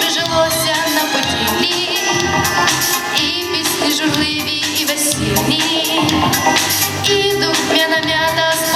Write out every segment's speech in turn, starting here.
прижилося на поділі, і пісні журливі, і весільні, і духмяна м'ята.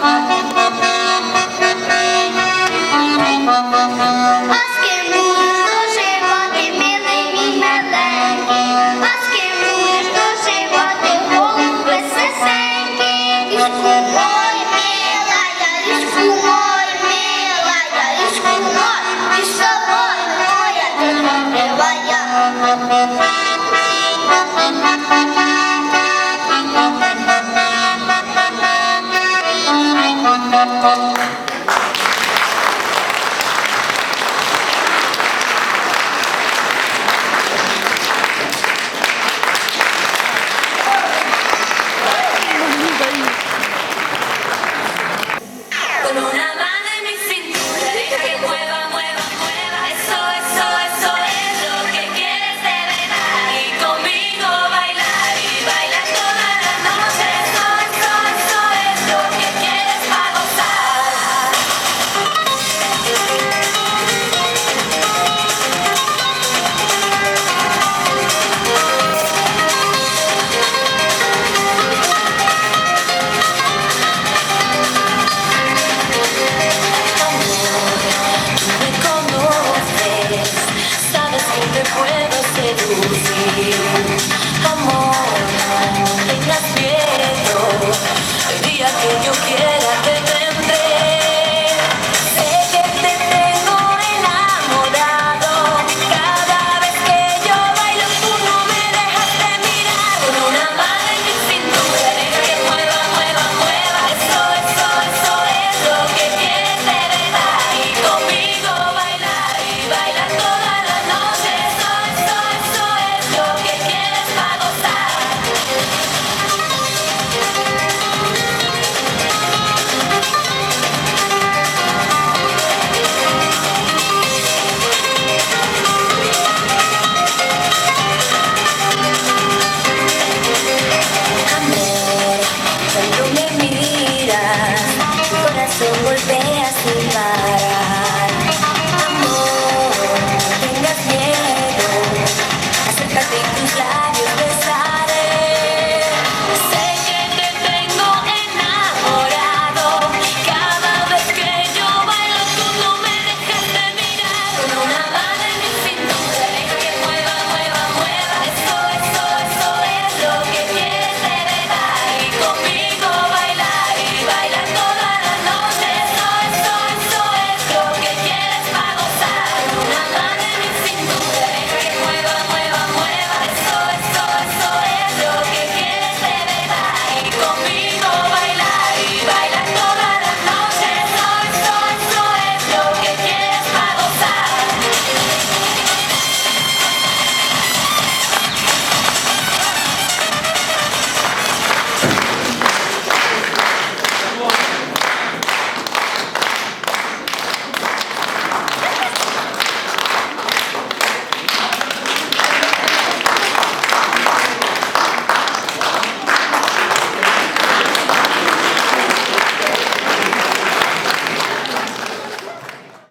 Musik